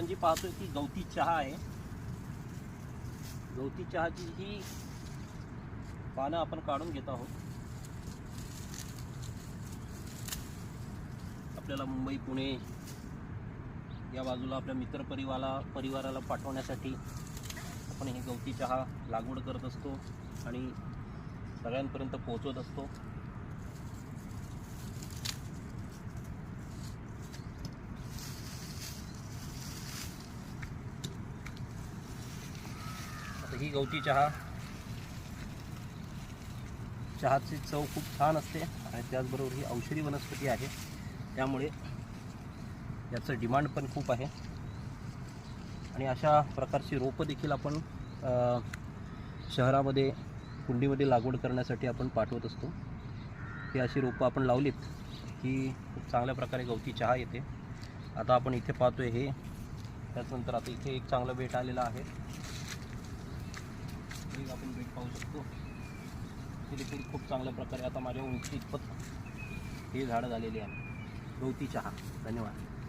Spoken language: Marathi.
आपण जी पाहतोय ती गवती चहा आहे. गवती चहाची ही पानं आपण काढून घेत आहोत. आपल्याला मुंबई पुणे या बाजूला आपल्या मित्रपरिवाला परिवाराला पाठवण्यासाठी आपण ही गवती चहा लागवड करत असतो आणि सगळ्यांपर्यंत पोहोचवत असतो. ही गवती चहा. चहाची चव खूप छान असते आणि त्याचबरोबर ही औषधी वनस्पती आहे. त्यामुळे याचं डिमांड पण खूप आहे. आणि अशा प्रकारची रोपं देखील आपण शहरामध्ये कुंडीमध्ये लागवड करण्यासाठी आपण पाठवत असतो. ही अशी रोपं आपण लावलीत की खूप चांगल्या प्रकारे गवती चहा येते. आता आपण इथे पाहतोय हे. त्याचनंतर आता इथे एक चांगलं बेट आलेलं आहे. पाहू शकतो. हे देखील खूप चांगल्या प्रकारे आता माझ्या उंची इतपत हे झाडं झालेली आहे. गवती चहा. धन्यवाद.